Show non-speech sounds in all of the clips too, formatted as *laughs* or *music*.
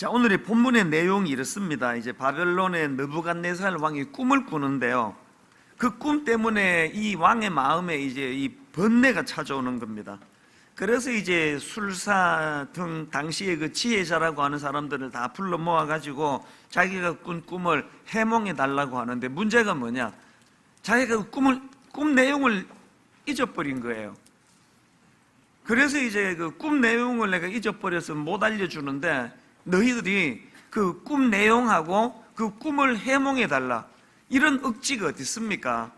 자, 오늘의 본문의 내용이 이렇습니다. 이제 바벨론의 느부갓네살 왕이 꿈을 꾸는데요. 그 꿈 때문에 이 왕의 마음에 이제 이 번뇌가 찾아오는 겁니다. 그래서 이제 술사 등 당시의 그 지혜자라고 하는 사람들을 다 불러 모아 가지고 자기가 꾼 꿈을 해몽해 달라고 하는데 문제가 뭐냐? 자기가 그 꿈을 꿈 내용을 잊어버린 거예요. 그래서 이제 그 꿈 내용을 내가 잊어버려서 못 알려주는데 너희들이 그 꿈 내용하고 그 꿈을 해몽해 달라. 이런 억지가 어디 있습니까?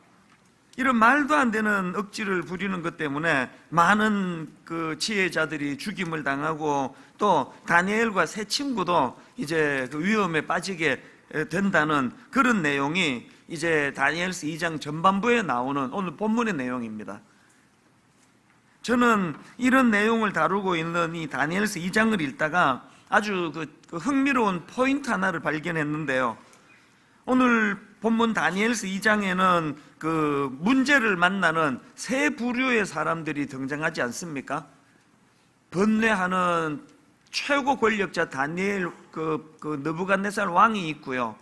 이런 말도 안 되는 억지를 부리는 것 때문에 많은 그 지혜자들이 죽임을 당하고 또 다니엘과 세 친구도 이제 그 위험에 빠지게 된다는 그런 내용이 이제 다니엘서 2장 전반부에 나오는 오늘 본문의 내용입니다. 저는 이런 내용을 다루고 있는 이 다니엘서 2장을 읽다가 아주 그, 그 흥미로운 포인트 하나를 발견했는데요. 오늘 본문 다니엘서 2장에는 그 문제를 만나는 세 부류의 사람들이 등장하지 않습니까? 번뇌하는 최고 권력자 다니엘 그, 그 느부갓네살 왕이 있고요.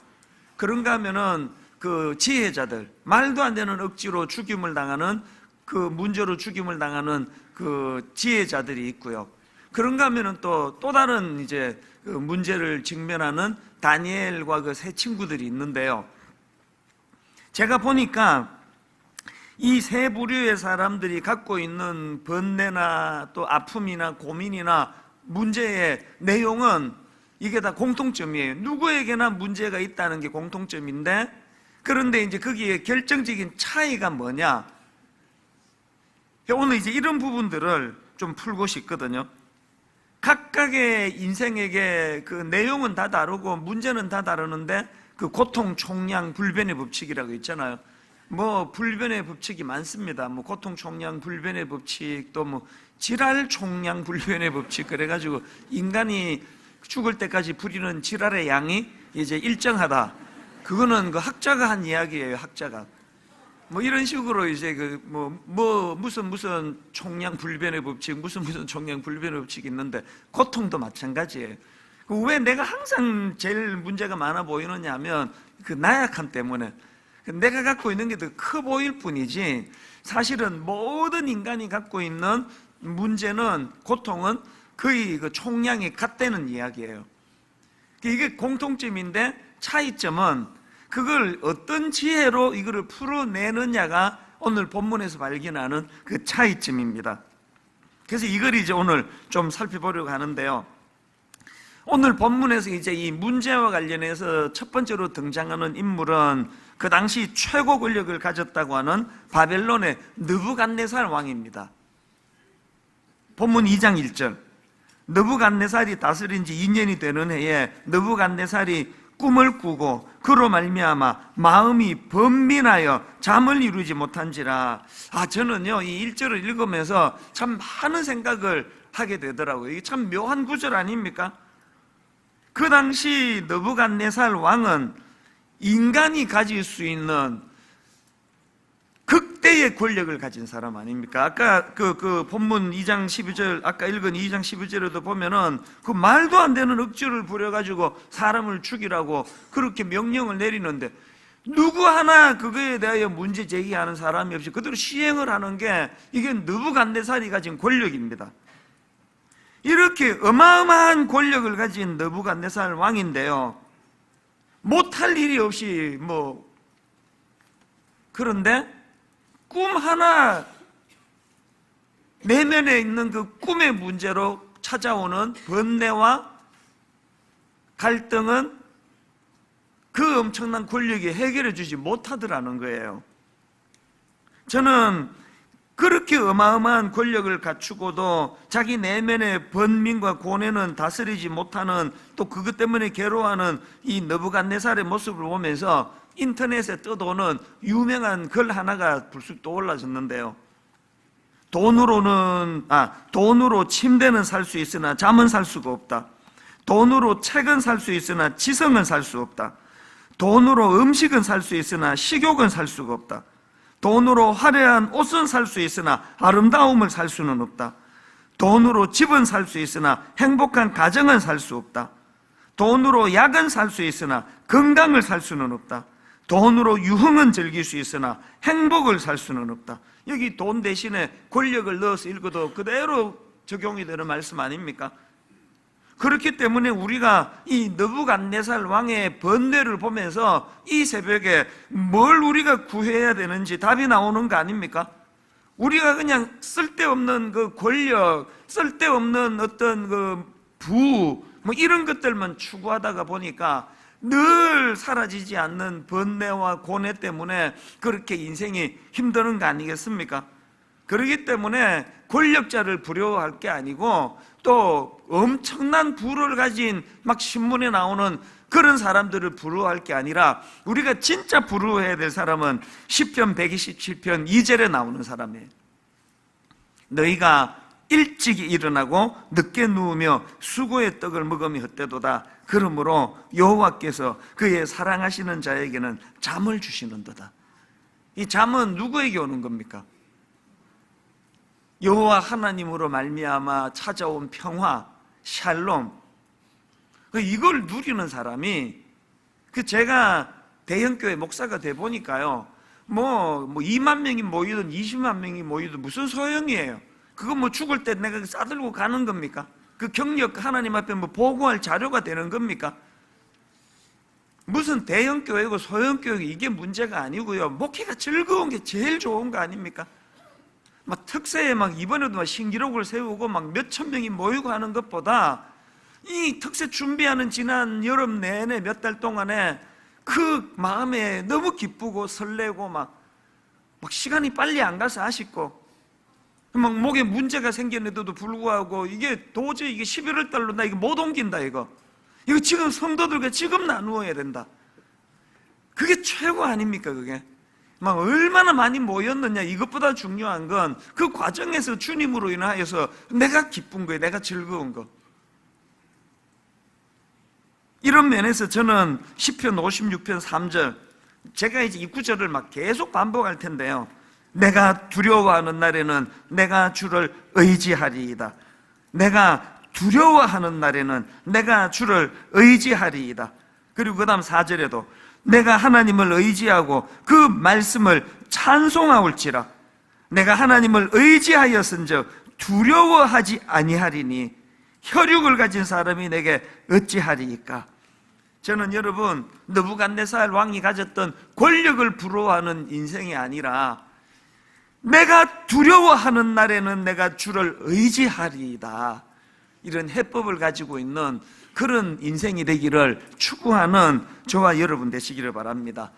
그런가 하면은 그 지혜자들 말도 안 되는 억지로 죽임을 당하는 그 문제로 죽임을 당하는 그 지혜자들이 있고요. 그런가 하면은 또 또 다른 이제 그 문제를 직면하는 다니엘과 그 세 친구들이 있는데요. 제가 보니까 이 세 부류의 사람들이 갖고 있는 번뇌나 또 아픔이나 고민이나 문제의 내용은 이게 다 공통점이에요. 누구에게나 문제가 있다는 게 공통점인데 그런데 이제 거기에 결정적인 차이가 뭐냐? 오늘 이제 이런 부분들을 좀 풀고 싶거든요. 각각의 인생에게 그 내용은 다 다르고 문제는 다 다르는데 그 고통 총량 불변의 법칙이라고 있잖아요. 뭐 불변의 법칙이 많습니다. 뭐 고통 총량 불변의 법칙 또 뭐 지랄 총량 *laughs* 불변의 법칙 그래가지고 인간이 죽을 때까지 부리는 지랄의 양이 이제 일정하다. 그거는 그 학자가 한 이야기예요. 학자가. 뭐 이런 식으로 이제 그 뭐 뭐 무슨 무슨 총량 불변의 법칙 무슨 무슨 총량 불변의 법칙이 있는데 고통도 마찬가지예요. 그왜 내가 항상 제일 문제가 많아 보이느냐 하면 그 나약함 때문에 내가 갖고 있는 게 더 커 보일 뿐이지 사실은 모든 인간이 갖고 있는 문제는 고통은 거의 그 총량이 같다는 이야기예요. 이게 공통점인데 차이점은 그걸 어떤 지혜로 이거를 풀어내느냐가 오늘 본문에서 발견하는 그 차이점입니다. 그래서 이걸 이제 오늘 좀 살펴보려고 하는데요. 오늘 본문에서 이제 이 문제와 관련해서 첫 번째로 등장하는 인물은 그 당시 최고 권력을 가졌다고 하는 바벨론의 느부갓네살 왕입니다. 본문 2장 1절. 느부갓네살이 다스린 지 2년이 되는 해에 느부갓네살이 꿈을 꾸고 그로 말미암아 마음이 번민하여 잠을 이루지 못한지라 아 저는요 이 1절을 읽으면서 참 많은 생각을 하게 되더라고요 이게 참 묘한 구절 아닙니까? 그 당시 느부갓네살 왕은 인간이 가질 수 있는 극대의 권력을 가진 사람 아닙니까? 아까 그, 그 본문 2장 12절, 아까 읽은 2장 12절에도 보면은 그 말도 안 되는 억지를 부려가지고 사람을 죽이라고 그렇게 명령을 내리는데 누구 하나 그거에 대하여 문제 제기하는 사람이 없이 그대로 시행을 하는 게 이게 느부갓네살이 가진 권력입니다. 이렇게 어마어마한 권력을 가진 느부갓네살 왕인데요. 못할 일이 없이 뭐 그런데 꿈 하나 내면에 있는 그 꿈의 문제로 찾아오는 번뇌와 갈등은 그 엄청난 권력이 해결해 주지 못하더라는 거예요. 저는 그렇게 어마어마한 권력을 갖추고도 자기 내면의 번민과 고뇌는 다스리지 못하는 또 그것 때문에 괴로워하는 이 너부갓네살의 모습을 보면서 인터넷에 떠도는 유명한 글 하나가 불쑥 떠올라졌는데요. 돈으로는 아 돈으로 침대는 살 수 있으나 잠은 살 수가 없다. 돈으로 책은 살 수 있으나 지성은 살 수 없다. 돈으로 음식은 살 수 있으나 식욕은 살 수가 없다. 돈으로 화려한 옷은 살 수 있으나 아름다움을 살 수는 없다. 돈으로 집은 살 수 있으나 행복한 가정은 살 수 없다. 돈으로 약은 살 수 있으나 건강을 살 수는 없다. 돈으로 유흥은 즐길 수 있으나 행복을 살 수는 없다. 여기 돈 대신에 권력을 넣어서 읽어도 그대로 적용이 되는 말씀 아닙니까? 그렇기 때문에 우리가 이 너부갓네살 왕의 번뇌를 보면서 이 새벽에 뭘 우리가 구해야 되는지 답이 나오는 거 아닙니까? 우리가 그냥 쓸데없는 그 권력, 쓸데없는 어떤 그 부, 뭐 이런 것들만 추구하다가 보니까 늘 사라지지 않는 번뇌와 고뇌 때문에 그렇게 인생이 힘드는 거 아니겠습니까? 그렇기 때문에 권력자를 부러워할 게 아니고 또 엄청난 부를 가진 막 신문에 나오는 그런 사람들을 부러워할 게 아니라 우리가 진짜 부러워해야 될 사람은 10편 127편 2절에 나오는 사람이에요. 너희가 일찍이 일어나고 늦게 누우며 수고의 떡을 먹음이 헛되도다. 그러므로 여호와께서 그의 사랑하시는 자에게는 잠을 주시는도다. 이 잠은 누구에게 오는 겁니까? 여호와 하나님으로 말미암아 찾아온 평화, 샬롬. 그 이걸 누리는 사람이 그 제가 대형교회 목사가 돼 보니까요. 뭐, 뭐 2만 명이 모이든 20만 명이 모이든 무슨 소용이에요. 그거 뭐 죽을 때 내가 싸들고 가는 겁니까? 그 경력 하나님 앞에 뭐 보고할 자료가 되는 겁니까? 무슨 대형 교회고 소형 교회 이게 문제가 아니고요. 목회가 즐거운 게 제일 좋은 거 아닙니까? 막 특세에 막 이번에도 막 신기록을 세우고 막 몇천 명이 모이고 하는 것보다 이 특세 준비하는 지난 여름 내내 몇 달 동안에 그 마음에 너무 기쁘고 설레고 막, 막 시간이 빨리 안 가서 아쉽고 막 목에 문제가 생겼는데도 불구하고 이게 도저히 이게 11월 달로 나 이거 못 옮긴다 이거. 이거 지금 성도들과 지금 나누어야 된다. 그게 최고 아닙니까 그게? 막 얼마나 많이 모였느냐 이것보다 중요한 건 그 과정에서 주님으로 인하여서 내가 기쁜 거예요 내가 즐거운 거. 이런 면에서 저는 10편 56편 3절 제가 이제 이 구절을 막 계속 반복할 텐데요 내가 두려워하는 날에는 내가 주를 의지하리이다. 내가 두려워하는 날에는 내가 주를 의지하리이다. 그리고 그 다음 4절에도 내가 하나님을 의지하고 그 말씀을 찬송하올지라. 내가 하나님을 의지하였은 즉 두려워하지 아니하리니 혈육을 가진 사람이 내게 어찌하리이까? 저는 여러분 느부갓네살 왕이 가졌던 권력을 부러워하는 인생이 아니라 내가 두려워하는 날에는 내가 주를 의지하리이다 이런 해법을 가지고 있는 그런 인생이 되기를 추구하는 저와 여러분 되시기를 바랍니다.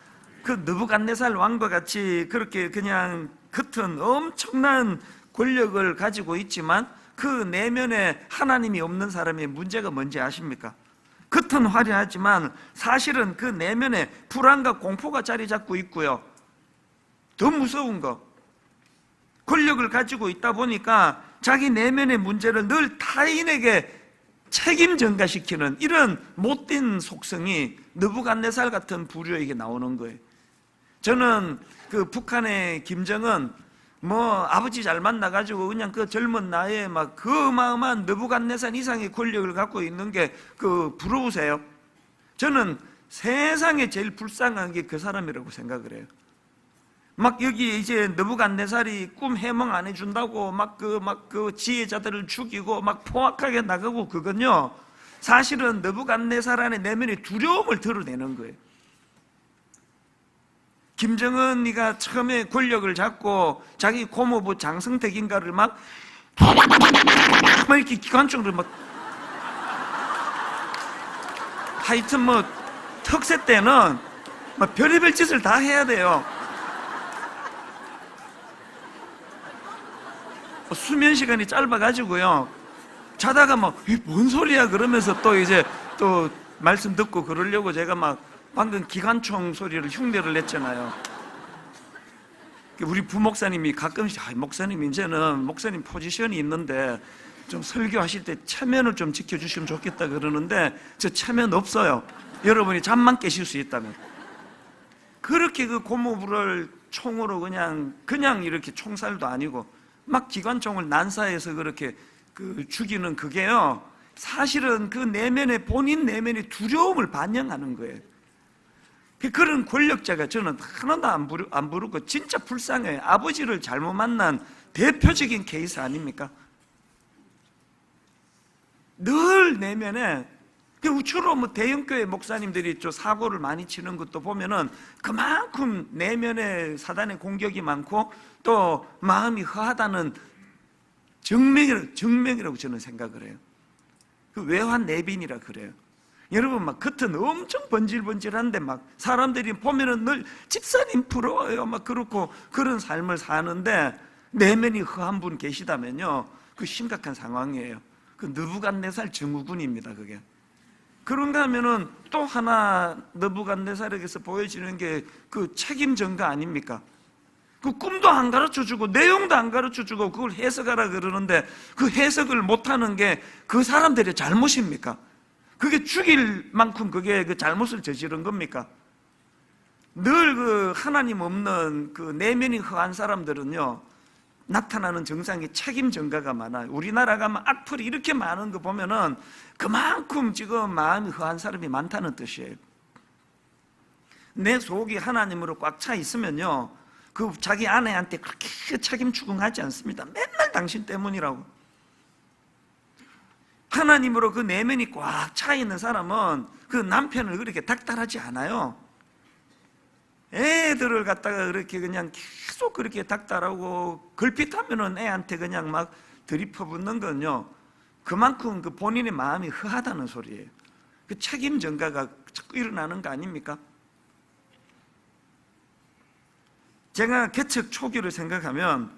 그 느부갓네살 왕과 같이 그렇게 그냥 겉은 엄청난 권력을 가지고 있지만 그 내면에 하나님이 없는 사람의 문제가 뭔지 아십니까? 겉은 화려하지만 사실은 그 내면에 불안과 공포가 자리 잡고 있고요. 더 무서운 거. 권력을 가지고 있다 보니까 자기 내면의 문제를 늘 타인에게 책임 전가시키는 이런 못된 속성이 느부갓네살 같은 부류에게 나오는 거예요. 저는 그 북한의 김정은 뭐 아버지 잘 만나가지고 그냥 그 젊은 나이에 막 그 어마어마한 느부갓네살 이상의 권력을 갖고 있는 게 그 부러우세요? 저는 세상에 제일 불쌍한 게 그 사람이라고 생각을 해요. 막 여기 이제 느부갓네살이 꿈 해몽 안 해준다고 막 그막그 지혜자들을 죽이고 막 포악하게 나가고 그건요 사실은 느부갓네살 안에 내면의 두려움을 드러내는 거예요. 김정은이가 처음에 권력을 잡고 자기 고모부 장성택인가를 막, *laughs* 막 이렇게 기관총으로 막 하여튼 뭐 특세 때는 막 별의별 짓을 다 해야 돼요. 수면 시간이 짧아가지고요. 자다가 막, 이뭔 소리야? 그러면서 또 이제 또 말씀 듣고 그러려고 제가 막 방금 기관총 소리를 흉내를 냈잖아요. 우리 부목사님이 가끔씩, 아, 목사님, 이제는 목사님 포지션이 있는데 좀 설교하실 때 체면을 좀 지켜주시면 좋겠다 그러는데 저 체면 없어요. 여러분이 잠만 깨실 수 있다면. 그렇게 그 고모부를 총으로 그냥, 그냥 이렇게 총살도 아니고 막 기관총을 난사해서 그렇게 그 죽이는 그게요. 사실은 그 내면의 본인 내면의 두려움을 반영하는 거예요. 그 그런 권력자가 저는 하나도 안, 부르, 안 부르고 진짜 불쌍해요. 아버지를 잘못 만난 대표적인 케이스 아닙니까? 늘 내면에 그 주로 뭐 대형교회 목사님들이 저 사고를 많이 치는 것도 보면은 그만큼 내면에 사단의 공격이 많고 또 마음이 허하다는 증명이라고, 증명이라고 저는 생각을 해요. 그 외환 내빈이라 그래요. 여러분 막 겉은 엄청 번질번질한데 막 사람들이 보면은 늘 집사님 부러워요 막 그렇고 그런 삶을 사는데 내면이 허한 분 계시다면요 그 심각한 상황이에요. 그 느부갓네살 증후군입니다 그게. 그런가 하면은 또 하나 느부갓네살에게서 보여지는 게 그 책임 전가 아닙니까? 그 꿈도 안 가르쳐 주고 내용도 안 가르쳐 주고 그걸 해석하라 그러는데 그 해석을 못 하는 게 그 사람들의 잘못입니까? 그게 죽일 만큼 그게 그 잘못을 저지른 겁니까? 늘 그 하나님 없는 그 내면이 허한 사람들은요 나타나는 증상이 책임 전가가 많아요. 우리나라가 막 악플이 이렇게 많은 거 보면은 그만큼 지금 마음이 허한 사람이 많다는 뜻이에요. 내 속이 하나님으로 꽉 차 있으면요, 그 자기 아내한테 그렇게 책임 추궁하지 않습니다. 맨날 당신 때문이라고. 하나님으로 그 내면이 꽉 차 있는 사람은 그 남편을 그렇게 닥달하지 않아요. 애들을 갖다가 그렇게 그냥 계속 그렇게 닥달하고 걸핏하면은 애한테 그냥 막 들이퍼붓는 건요. 그만큼 그 본인의 마음이 허하다는 소리예요. 그 책임 전가가 자꾸 일어나는 거 아닙니까? 제가 개척 초기를 생각하면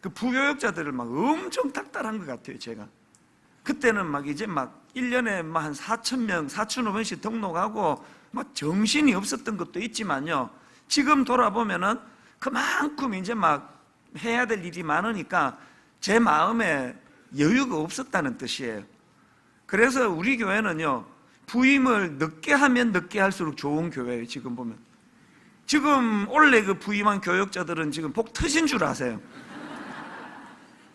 그 부교역자들을 막 엄청 닥달한 것 같아요, 제가. 그때는 막 이제 막 1년에 막 한 4천 명, 4,500씩 등록하고 막 정신이 없었던 것도 있지만요. 지금 돌아보면은 그만큼 이제 막 해야 될 일이 많으니까 제 마음에 여유가 없었다는 뜻이에요. 그래서 우리 교회는요, 부임을 늦게 하면 늦게 할수록 좋은 교회예요, 지금 보면. 지금 원래 그 부임한 교역자들은 지금 복 터진 줄 아세요.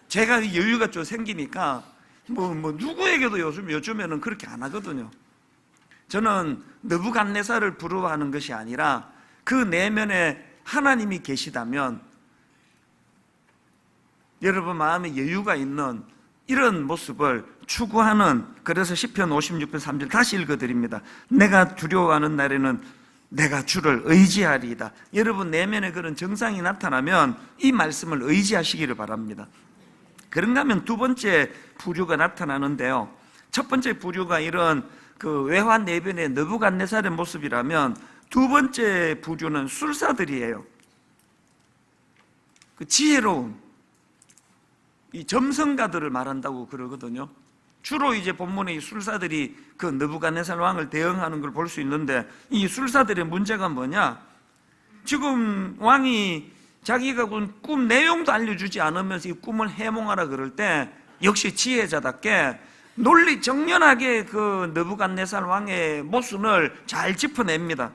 제가 여유가 좀 생기니까 뭐, 뭐 누구에게도 요즘 요즘에는 그렇게 안 하거든요. 저는 느부갓네살을 부러워하는 것이 아니라 그 내면에 하나님이 계시다면 여러분 마음에 여유가 있는 이런 모습을 추구하는 그래서 시편 56편 3절 다시 읽어드립니다. 내가 두려워하는 날에는 내가 주를 의지하리이다. 여러분 내면에 그런 증상이 나타나면 이 말씀을 의지하시기를 바랍니다. 그런가 하면 두 번째 부류가 나타나는데요. 첫 번째 부류가 이런 그 외환 내변의 느부갓네살의 모습이라면 두 번째 부류는 술사들이에요. 그 지혜로운 이 점성가들을 말한다고 그러거든요. 주로 이제 본문에 이 술사들이 그 느부갓네살 왕을 대응하는 걸 볼 수 있는데 이 술사들의 문제가 뭐냐? 지금 왕이 자기가 꾼 꿈 내용도 알려주지 않으면서 이 꿈을 해몽하라 그럴 때 역시 지혜자답게 논리 정연하게 그 느부갓네살 왕의 모순을 잘 짚어냅니다.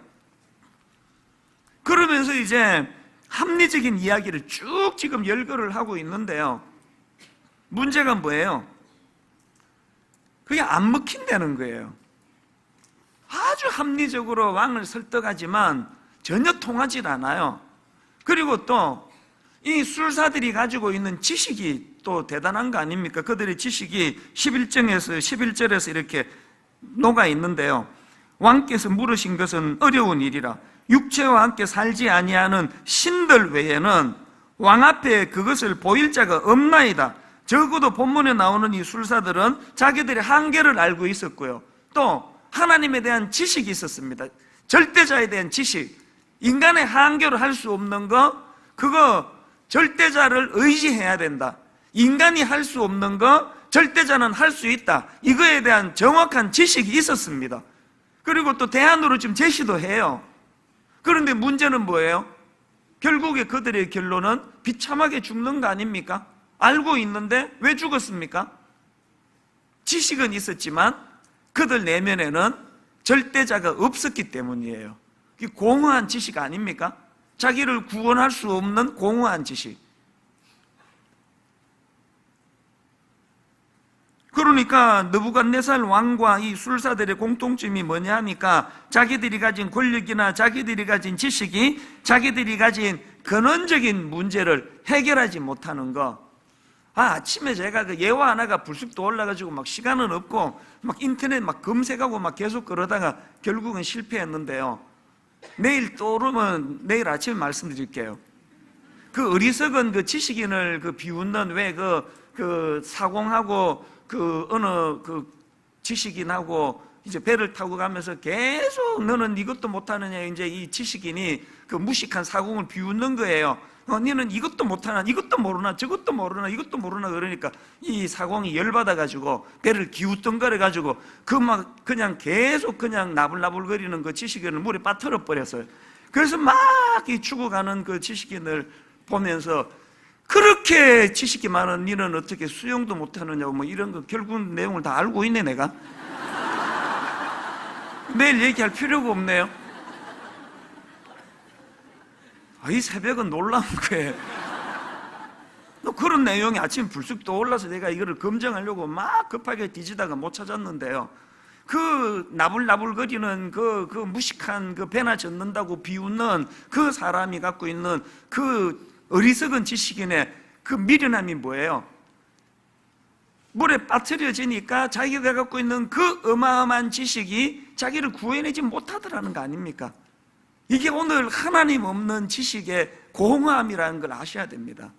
그러면서 이제 합리적인 이야기를 쭉 지금 열거를 하고 있는데요. 문제가 뭐예요? 그게 안 먹힌다는 거예요. 아주 합리적으로 왕을 설득하지만 전혀 통하지 않아요. 그리고 또 이 술사들이 가지고 있는 지식이 또 대단한 거 아닙니까? 그들의 지식이 11장에서 11절에서 이렇게 녹아 있는데요. 왕께서 물으신 것은 어려운 일이라 육체와 함께 살지 아니하는 신들 외에는 왕 앞에 그것을 보일 자가 없나이다. 적어도 본문에 나오는 이 술사들은 자기들의 한계를 알고 있었고요. 또 하나님에 대한 지식이 있었습니다. 절대자에 대한 지식. 인간의 한계로 할수 없는 거, 그거 절대자를 의지해야 된다. 인간이 할 수 없는 거, 절대자는 할 수 있다. 이거에 대한 정확한 지식이 있었습니다. 그리고 또 대안으로 지금 제시도 해요. 그런데 문제는 뭐예요? 결국에 그들의 결론은 비참하게 죽는 거 아닙니까? 알고 있는데 왜 죽었습니까? 지식은 있었지만 그들 내면에는 절대자가 없었기 때문이에요. 공허한 지식 아닙니까? 자기를 구원할 수 없는 공허한 지식. 그러니까 느부갓네살 왕과 이 술사들의 공통점이 뭐냐 하니까 자기들이 가진 권력이나 자기들이 가진 지식이 자기들이 가진 근원적인 문제를 해결하지 못하는 거. 아, 아침에 제가 그 예화 하나가 불쑥 떠올라가지고 막 시간은 없고 막 인터넷 막 검색하고 막 계속 그러다가 결국은 실패했는데요. 내일 떠오르면 내일 아침에 말씀드릴게요. 그 어리석은 그 지식인을 그 비웃는 왜 그 그 사공하고 그 어느 그 지식인하고 이제 배를 타고 가면서 계속 너는 이것도 못하느냐 이제 이 지식인이 그 무식한 사공을 비웃는 거예요. 어, 너는 이것도 못하나 이것도 모르나 저것도 모르나 이것도 모르나 그러니까 이 사공이 열받아 가지고 배를 기웃덩거려 가지고 그 막 그냥 계속 그냥 나불나불거리는 그 지식인을 물에 빠뜨려 버렸어요. 그래서 막 이 죽어가는 그 지식인을 보면서 그렇게 지식이 많은 니는 어떻게 수영도 못하느냐고 뭐 이런 거 결국 내용을 다 알고 있네 내가. 매일 얘기할 필요가 없네요. 아, 이 새벽은 놀라운 거예요. 또 그런 내용이 아침 불쑥 떠올라서 내가 이거를 검증하려고 막 급하게 뒤지다가 못 찾았는데요. 그 나불나불거리는 그, 그 무식한 그 배나 젓는다고 비웃는 그 사람이 갖고 있는 그 어리석은 지식인의 그 미련함이 뭐예요? 물에 빠뜨려지니까 자기가 갖고 있는 그 어마어마한 지식이 자기를 구해내지 못하더라는 거 아닙니까? 이게 오늘 하나님 없는 지식의 공허함이라는 걸 아셔야 됩니다.